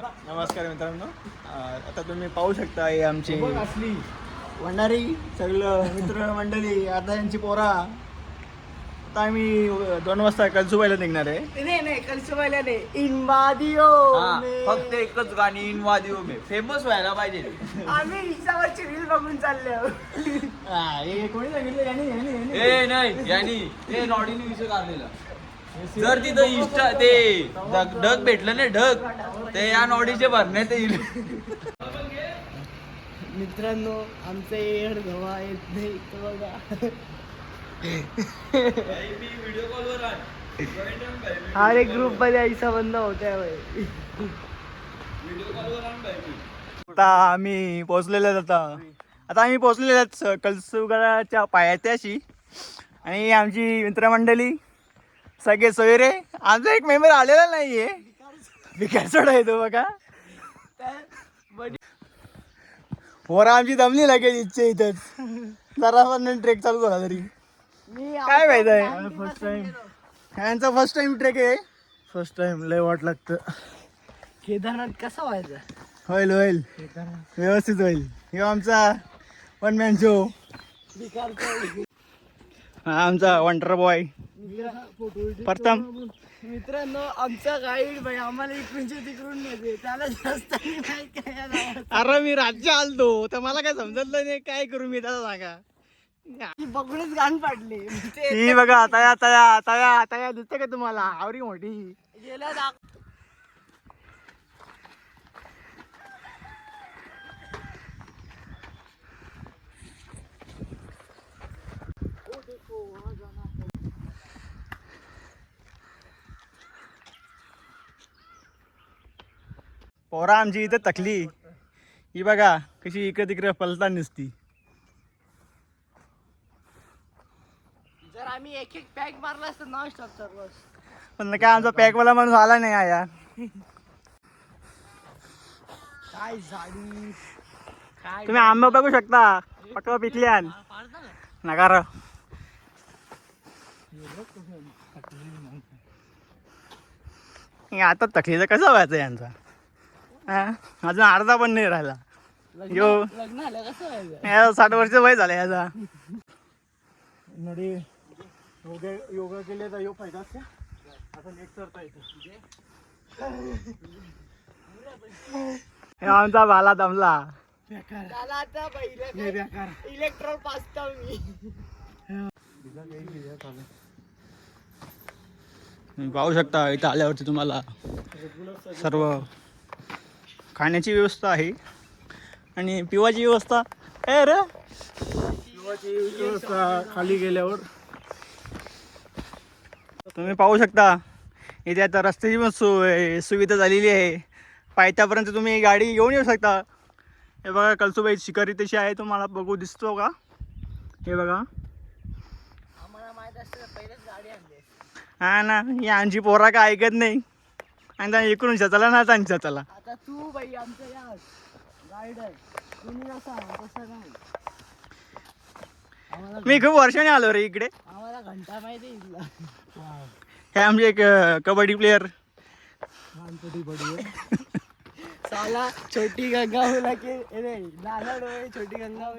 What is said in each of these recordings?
नमस्कार मित्रांनो. आता तुम्ही पाहू शकता हे आमची भंडारी सगळं मित्र मंडळी आता यांची पोरा. आता आम्ही दोन वाजता कलसुबाईला निघणार आहे. नाही नाही कलसुबाईला नाही. इनबादिओ हा, फक्त एकच गाणी इन वादिओ मे. फेमस व्हायला पाहिजे. आम्ही रिक्षावरची रील बघून चाललो. हा, हे कोणी सांगितलं? यांनी यांनी यांनी. ए नाही यानी. ते नॉडीने विषय काढलेला. जर तिथं इन्स्टा ते ढग ढग भेटलं ना ढग. ते या नॉडीचे भरण्यात येईल. मित्रांनो आमचं एअर गवा येत नाही तो बघा. अरे ग्रुपमध्ये ऐसा बंद होत्या भाई आता आम्ही पोहोचलेलो आता. आता आम्ही पोहोचलेलो आहेत कलसुगडाच्या पायथ्याशी आणि आमची मित्रमंडळी सगळे सोयरे आमचा एक मेंबर आलेला नाहीये. बिकार सोडा येतो बघा. पोरा आमची दमली लागेल इच्छा इथंच. जरा पण ट्रेक चालू झाला तरी. मी काय माहीत आहे? फर्स्ट टाइम यांचा फर्स्ट टाइम ट्रेक आहे. फर्स्ट टाइम लय वाट लागतं. केदारनाथ कसा व्हायचा? होईल होईल. व्यवस्थित होईल. हे आमचा वन मॅन शो आमचा वंडर बॉय प्रथम. मित्रांनो आमचा गाईड भाई आम्हाला इकडूनच्या तिकडून नेते त्याला जास्त. अरे मी राज्य आलतो. तर मला काय समजलं नाही काय करू मी त्याला सांगा. बघूनच गाण पाडली. ही बघा तया तया तया तया दिसते का तुम्हाला? आवरी मोठी. गेला पोरा आमची इथं तकली. ही बघा कशी इकडे तिकडे पलता नसती. जर आम्ही एक एक पॅक मारला असतं नॉन स्टॉप चाललो पण काय आमचा पॅकवाला माणूस आला नाही आया काय झाडी काय तुम्ही आंबा बघू शकता. पक्का पिकल्यान? नकार आता तकलीचा कसा व्हायचा यांचा? अजून अर्धा पण नाही राहिला. लग्न- यो. लग्न आलं कसं व्हायचं या साठ वर्ष वय झालं याचा नडी योगा योगा केले तर योग फायदा असते. आता नेक्स्ट करता आमचा बाला दमला. इलेक्ट्रॉन पाचता मी. तुम्ही पाहू शकता इथं आल्यावरती तुम्हाला सर्व खाण्याची व्यवस्था आहे. आणि पिवाची व्यवस्था ए रे! पिवाची व्यवस्था खाली गेल्यावर. तुम्ही पाहू शकता इथे आता रस्त्याची पण सोय सुविधा झालेली आहे. पायथ्यापर्यंत तुम्ही गाडी घेऊन येऊ शकता. हे बघा कलसुबाई शिकारी तशी आहे तुम्हाला बघू दिसतो का? हे बघा. हा ना ही आमची पोरा काय ऐकत नाही. आणि त्या इकडून शताला ना त्यांच्या चला आता तू बाई आमचं या. आहे. तुम्ही तसं नाही. आम्हाला मी खूप वर्षाने आलो रे इकडे. आम्हाला घंटा माहिती आहे इथला. हे आमचे एक अं, कबड्डी प्लेअर साला छोटी गंगा बोला की अरे नाना डोळे छोटी गंगा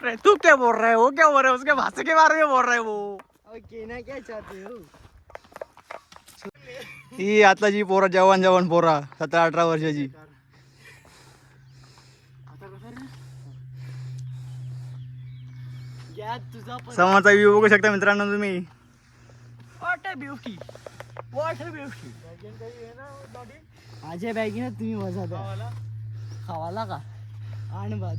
का तू? क्या बोल रहा है वो? क्या बोल रहा है? उसके भाषा के बारे में बोल रहा है वो? और कहना क्या चाहते हो? ही आताची पोरा जवान जवान पोरा सतरा अठरा वर्षाची. समोरचा व्ह्यू बघू शकता मित्रांनो तुम्ही. ब्युटी माझ्या बॅगीनं तुम्ही मजा द्या. खावाला? का? आण बाद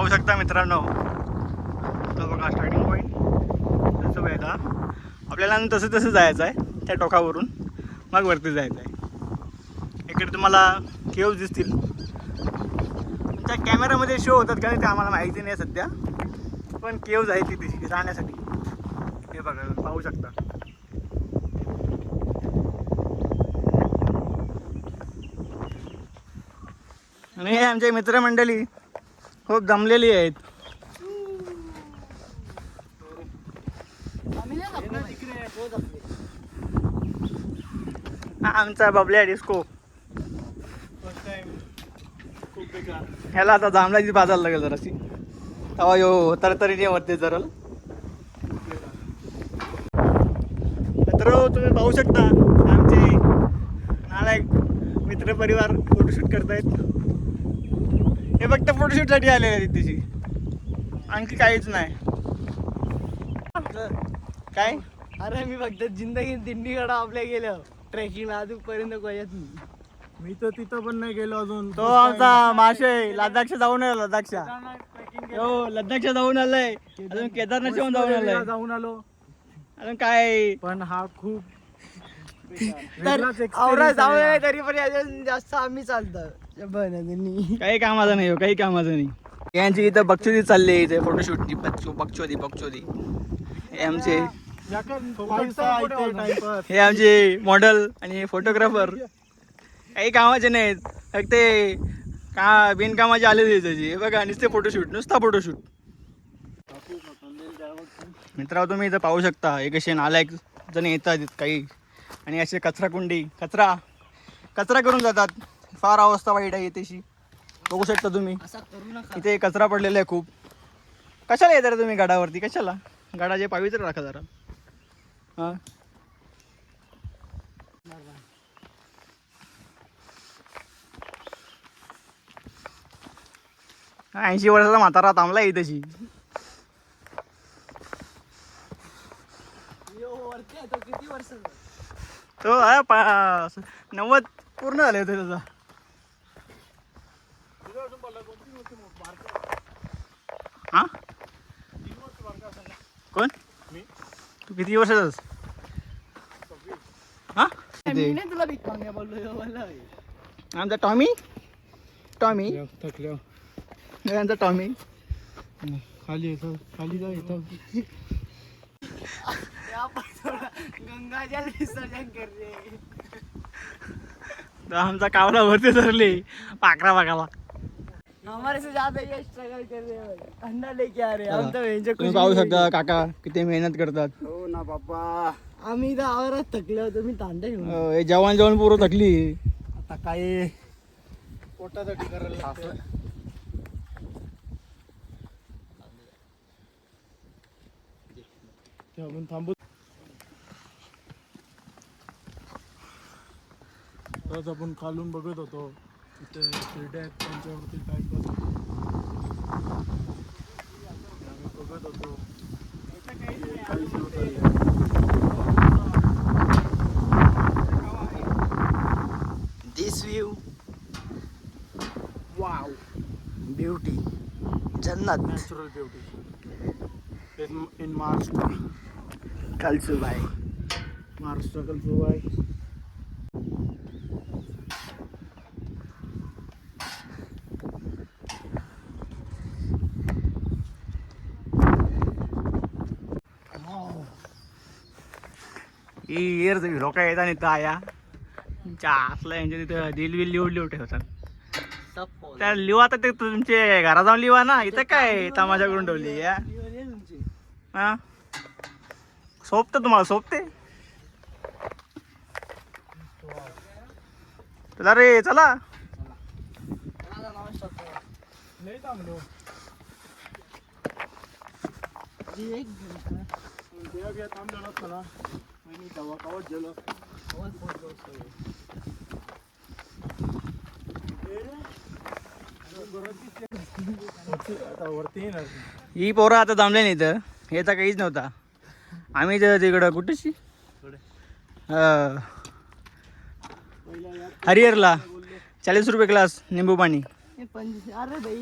पाहू शकता मित्रांनो. तो बघा स्टार्टिंग पॉईंट तसं पाहिजे आपल्याला तसं तसं जायचं आहे त्या टोकावरून. मग वरती जायचं आहे. इकडे तुम्हाला केव्ज दिसतील. त्या कॅमेरामध्ये शो होतात का ते आम्हाला माहिती नाही सध्या. पण केव्ज आहे तिथे राहण्यासाठी. हे बघा पाहू शकता. आणि हे आमचे मित्रमंडळी हो, खूप जमलेली आहेत. आमचा बबल्या डिस्को. ह्याला आता जांभळाची बाजायला लागेल जराशी. तेव्हा यो तरतरीने वरते जरल. तर तुम्ही पाहू शकता आमचे नालायक मित्रपरिवार फोटोशूट करतायत. हे फक्त फोटोशूटसाठी आलेले आहेत तिथे आणखी काहीच नाही. काय? अरे मी फक्त जिंदगी दिंडीकडे आपल्या गेलो ट्रेकिंगला अजूनपर्यंत कोयात नाही. मी तर तिथं पण नाही गेलो अजून. तो आमचा माशे लडाखच्या जाऊन आला लडाखच्या हो लडाखच्या जाऊन आलाय. अजून केदारनाथ जाऊन जाऊन आलाय. जाऊन आलो. अजून काय? पण हा खूप तर पण जास्त आम्ही चालतो काही कामाचं नाही हो काही कामाचं नाही. यांची इथं बक्षोदी चालली आहे इथे फोटोशूटची बक्षो बक्षोदी बक्षोदी हे आमचे हे आमचे मॉडेल आणि फोटोग्राफर काही कामाचे नाहीत फक्त ते का बिनकामाचे आले त्याचे. हे बघा नुसते फोटोशूट नुसता फोटोशूट मित्रा तुम्ही इथं पाहू शकता हे कसे नालायक जण येतात काही. आणि असे कचरा कुंडी कचरा कचरा करून जातात. फार अवस्था वाईट आहे इथेशी. बघू शकता तुम्ही. इथे कचरा पडलेला आहे खूप. कशाला येता रे तुम्ही गडावरती? कशाला? गडाचे पावित्र राखा जरा. हां? ऐंशी वर्षाचा म्हातारा थांबला आहे तो किती वर्ष तो पा- नव्वद पूर्ण झाले होते त्याचा हा कोण तू किती वर्षाचा हा? आमचा टॉमी टॉमी थकल्या हे. आमचा टॉमी खाली येतो खाली जा येतो गंगाजल विसर्जन कर रे. तर आमचा कावला वरती धरले पाकरा पाकाला हमारे से ज्यादा ये स्ट्रगल कर रहे हैं अंडा लेके आ रहे हैं। हम तो वेंचर तुम्ही पाहू शकता काका किती मेहनत करतात हो। ना बाप्पा आम्ही इथं आवारात थकले होतो मी तांडा घेऊन अं, हे जवान जवान पोरं थकली। आता काय पोटासाठी करायला आपण थांबू? आज आपण खालून बघत होतो। इथे शिर्ड्या आहेत त्यांच्यावरती टाइमपास आम्ही बघत होतो काही shoot आहे. दिस व्यू वाव ब्युटी जन्नत natural beauty in, in Maharashtra. Kalsubai Maharashtra Kalsubai. ही इयर लोक येतात इथं आया असला असलं यांच्या तिथं दिल बिल लिव लिहून ठेवतात. त्या लिवा आता ते तुमचे घरा जाऊन लिवा ना. इथं काय तमाशा करून ठेवली या हा? सोपते तुम्हाला सोपते? चला रे चला. एक मी गेलो पोहोचलो असतो. ही पोरं आता जमले नाही इथं हे तर काहीच नव्हता. आम्ही तर तिकडं कुठेशी? हरिहरला. चाळीस रुपये ग्लास निंबू पाणी. अरे भाई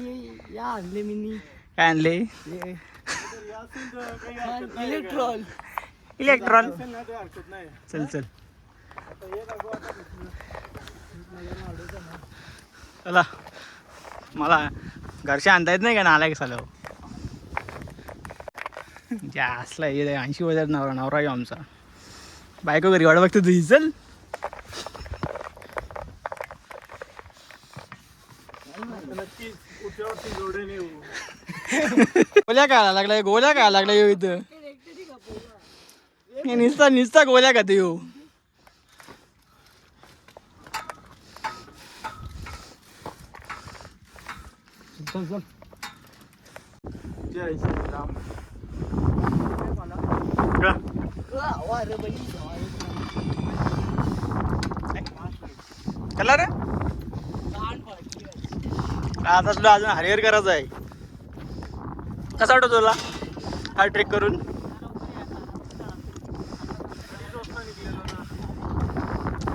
या आणले मी काय आणले? इलेक्ट्रॉल. इलेक्ट्रॉन. चल चल. चला. मला घरचे आणता येत नाही का नालायक सालो? ज्या असला हे ऐंशी हजार नवरा नवरा आहे आमचा. बायको घरी वाट बघतो तुझी चल. गोल्या काय लागलाय गोल्या काय लागलाय इथं. निसता निसता गोल्या का ह्यो जय श्रीराम रे. आता तुला अजून हरिहर करायचं आहे कसा वाटतो तुला? हा ट्रेक करून?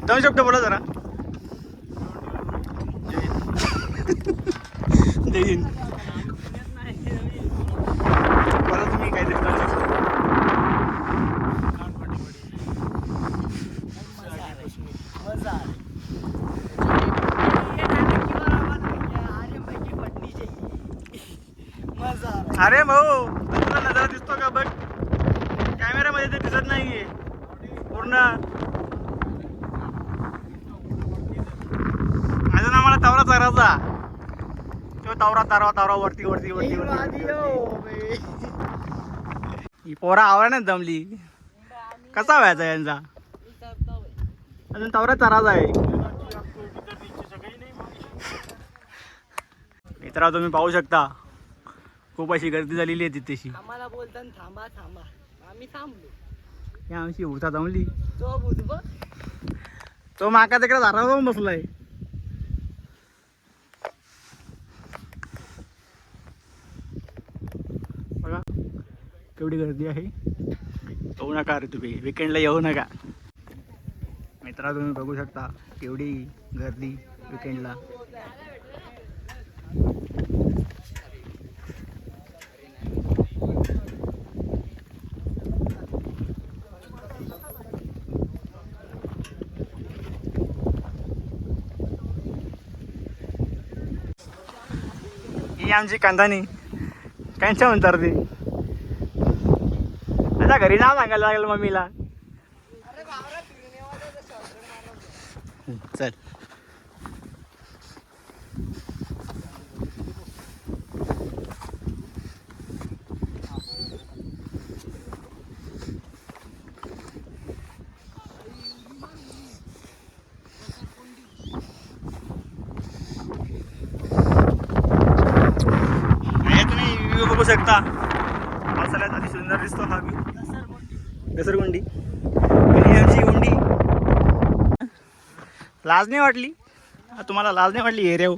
जाऊ शकतो बोला जरा. जय हिंद. तुम्ही काहीतरी. अरे भाऊ तुला नजारा दिसतो का बघ कॅमेऱ्यामध्ये ते दिसत नाहीये पूर्ण अजून आम्हाला तवरा चरायचा तो तवरा तारवा तारवा वरती वरती वरती एक आधी वरती हो, पोरा आवरा दमली. कसा व्हायचा यांचा? अजून तवरा चरायचा आहे. मित्रा तुम्ही पाहू शकता. खूप अशी गर्दी झालेली आहे तिथेशी आम्हाला बोलताना थांबा थांबा. आम्ही थांबलो. आमची होता जमली तो माका तिकडे दारावर जाऊन बसलाय. केवढी गर्दी आहे? येऊ नका अरे तुम्ही. विकेंडला येऊ नका. मित्रा तुम्ही बघू शकता केवढी गर्दी विकेंडला ही आमची कांदानी कांच्या म्हणतात ती. आता घरी नाव सांगायला लागेल मम्मीला. चल. बघू शकता. पावसाळ्यात अति सुंदर दिसतो हा व्ह्यू घसरगुंडी. आणि आमची गुंडी. लाज नाही वाटली? हा, तुम्हाला लाज नाही वाटली एरिया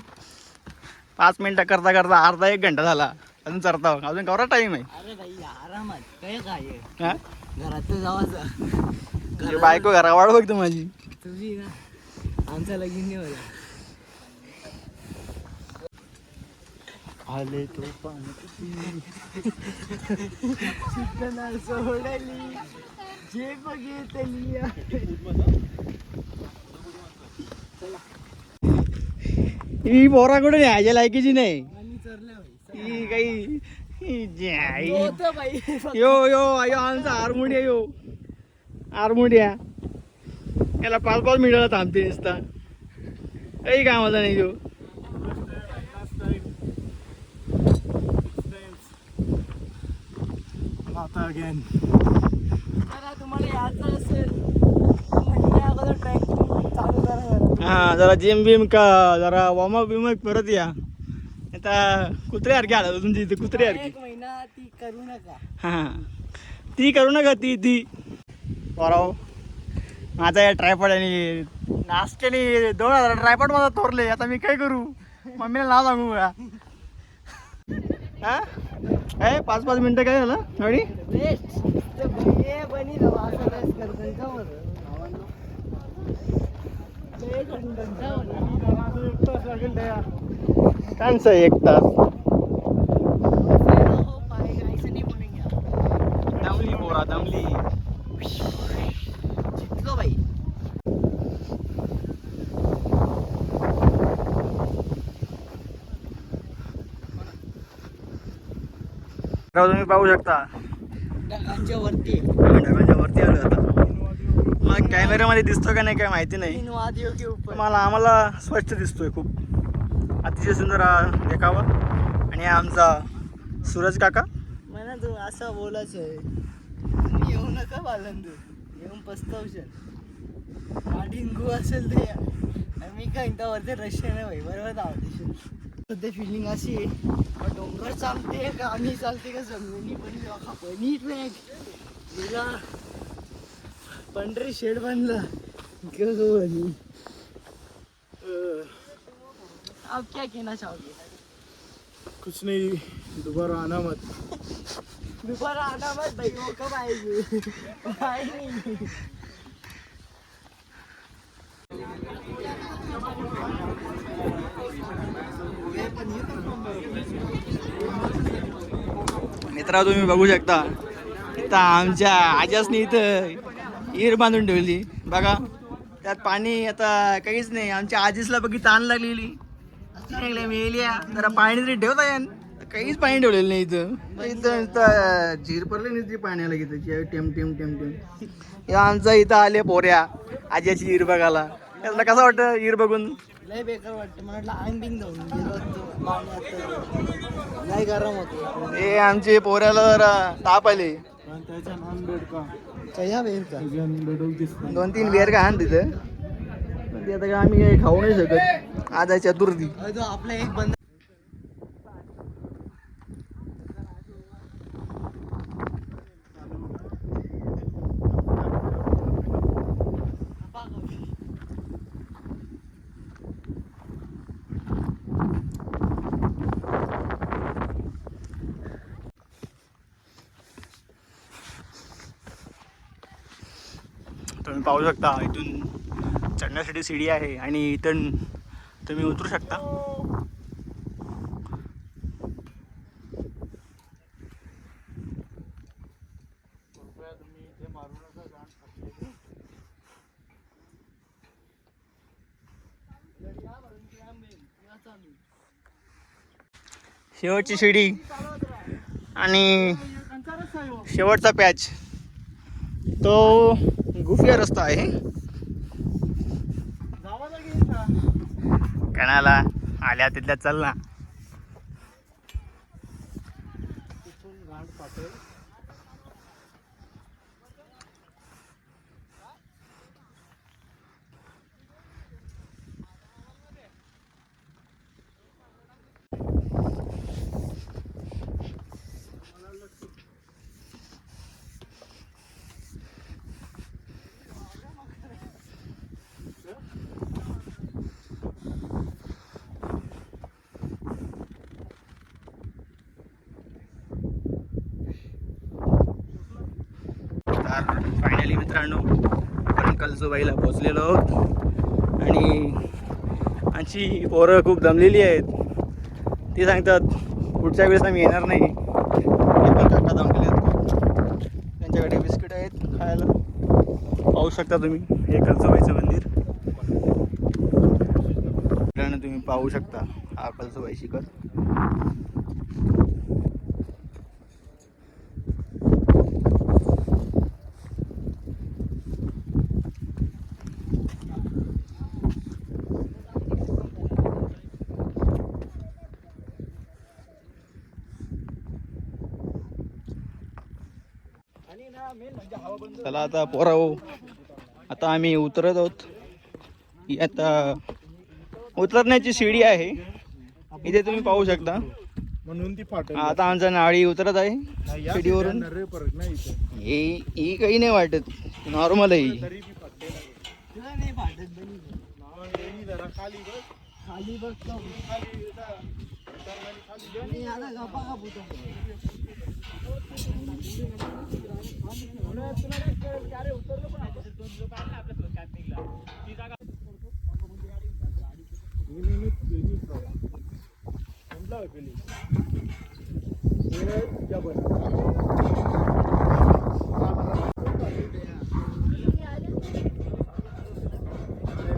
पाच मिनटं करता करता अर्धा एक घंटा झाला. अजून चरता अजून कवरा टाईम आहे. अरे भाई आरामात. काय काय आहे? हा? घरात बायको घरा वाढ बघतो माझी. तुझी ना. आमचा लगीन नाही आले तो चिकना सोडली. जे बघितली ही पोराकडून यायच्या लायकीची नाही. ही काही ही यो यो अयो आमचा आरमुडिया यो. आरमुडिया याला पाच पाच मिनिटाला थांबते नुसता. काही कामाचा नाही यो. आता अगेन जरा तुम्हाला यायचं असेल महिन्या अगोदर ट्रॅक चालू करा जरा. हा जरा जिम बिम का जरा वॉर्मअप बिमअप परत या. आता कुत्र्यासारखी आला तुमची इथे कुत्र्यासारखी एक महिना ती करू नका. हा ती करू नका ती ती. बराव माझा या ट्रायपॉड आणि नाश्त्याने दोन हजार ट्रायपॉड माझा तोरले आता मी काय करू? मम्मीला नाव सांगू का? हा? काय पाच पाच मिनटं काय झालं? गाडी? बेस्ट ते भैये बनी रवा असं काय करतात का बरं? लय कंटाळा. एकटाच लागेल त्या कांचं एक तास फायदा हो पाएगा ऐसा नहीं बोलेंगे दमली पोरा दमली जितलो भाई राव तुम्ही पाहू शकता. ढगांच्या वरती आम्ही ढगांच्या वरती आलो आता. मला कॅमेऱ्यामध्ये दिसतो का नाही काय माहिती नाही. मला आम्हाला स्वच्छ दिसतोय खूप. अतिशय सुंदर देखावा. आणि आमचा सूरज काका. मला तू असं बोलायचं आहे. तुम्ही येऊ नका बालंदू. येऊन पस्तावशाल. माडिंगू असेल ते. मी काय वरती रशियन आहे बरोबर आवडते सध्या फिलिंग अशी आहे. डोंगर चालते का? आम्ही चालते का जमिनी पण बघा नीट बॅग तिला पंढरी शेड बांधला. ग बनी. अह, अब क्या कहना चाहोगे? कुछ नहीं दोबारा आना मत दोबारा आना मत भाई वो कब आएगी? आएगी मित्रा तुम्ही बघू शकता. इथं आमच्या आजासनी इथं ईर बांधून ठेवली. बघा त्यात पाणी आता काहीच नाही. आमच्या आजीसला बघी ताण लागलेली. लागल्या जरा पाणी तरी ठेवता येईन. काहीच पाणी ठेवलेलं नाही इथं. इथं इथं झीर पडले नाही ती पाण्याला इथं. टेम टेम टेम टेम. हे आमचं इथं आले पोऱ्या. आज्याची ईर बघायला. त्याला कसं वाटतं ईर बघून? लय बेकार वाटतं. अंग बिंग जाऊन गेलो लय गरम होतो. हे आमचे पोऱ्याला जरा ताप आले. त्याच्या दोन तीन बिअर का आण तिथं. पण ते आता काय आम्ही काही खाऊ नाही शकत. आज आहे चतुर्थी आपला एक बंद पाहू शकता इथून चढण्यासाठी सीडी आहे आणि इथून तुम्ही उतरू शकता. शेवटची शिडी आणि शेवटचा पॅच. तो गुफिया रस्ता आहे. कणाला आल्या तिथल्या चल ना तर फायनली मित्रांनो. आपण कलसुबाईला पोचलेलो आहोत. आणि आमची पोरं खूप दमलेली आहेत. ती सांगतात पुढच्या वेळेस आम्ही येणार नाही. ते पण काका दमलेले आहेत. त्यांच्याकडे बिस्किट आहेत खायला. पाहू शकता तुम्ही हे कलसुबाईचं मंदिर. मित्रांनो तुम्ही पाहू शकता हा कलसुबाई शिखर. चला आता पोराव आता आम्ही उतरत आहोत. ही आता उतरण्याची शिडी आहे. इथे तुम्ही पाहू शकता. म्हणून ती फाटेल. आता आमचा नाळी उतरत आहे शिडीवरून. सीट्यांना रे परत नाही इथं. ही ही काही नाही वाटत. नॉर्मल आहे ही. खाली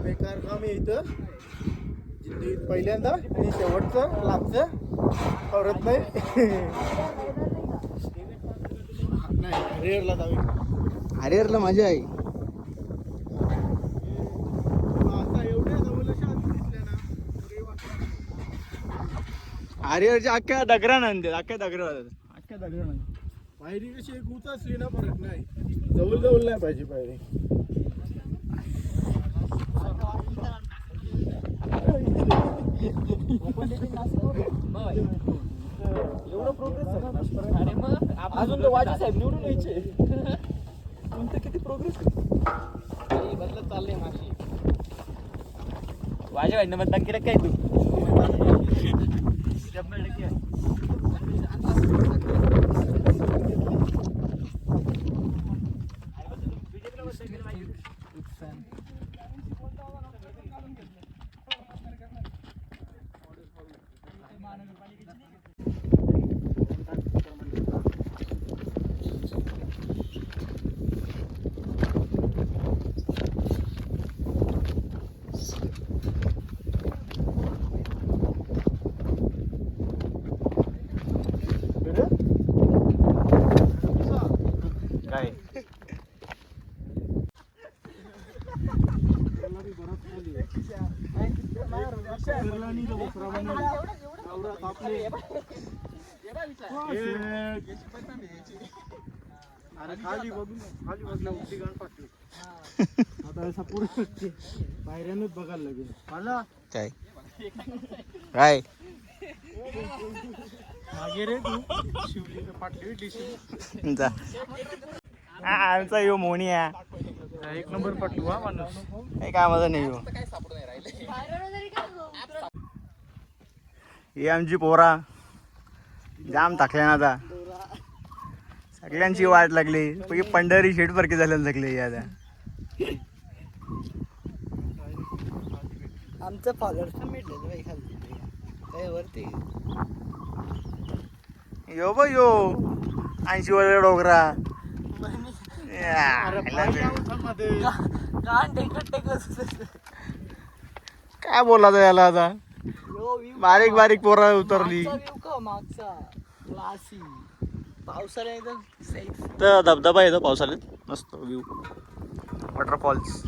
बेकार काम आहे इथं. पहिल्यांदा आणि शेवटचं लागतं परत नाही. हरिहरला जावे हरिहरला मजा आहे. आता एवढ्या जवळ अशा आधी दिसल्या ना अरे वा. हरिहरच्या अख्ख्या दगरा नंतर अख्ख्या दगरा अख्ख्या दगरा नंतर पायरी कशी एक उंच असली ना फरक नाही. जवळ जवळ नाही पाहिजे पायरी. अजून तर वाजे साहेब निवडून यायचे. कोणतं किती प्रोग्रेस बदलत चाललंय माझी. वाजे भाई मतदान केलं काय तू खाली बघून खाली बघला उलटी गाण पाटली आता असा पुढे पायऱ्यानच बघायला लागेल. मला काय? काय? मागे रे तू. शिवली तर पाटली डिशी जा. हा, आमचा यो मोनी आहे एक नंबर पटू हा माणूस. काही कामाचा नाही यो. ही आमची पोरा. जाम टाकल्या ना आता. सगळ्यांची वाट लागली. पैकी पंढरी शेट परके झाल्यानं सगळे या आमचं फॉलोअर्स वरती? यो बघ यो. ऐंशी वर टेकत काय बोलायचं याला आता? बारीक बारीक पोरा उतरली. मागचा पावसाळ्या पावसाळ्यात एकदम तर धबधबा येतो पावसाळ्यात. मस्त व्ह्यू वॉटरफॉल्स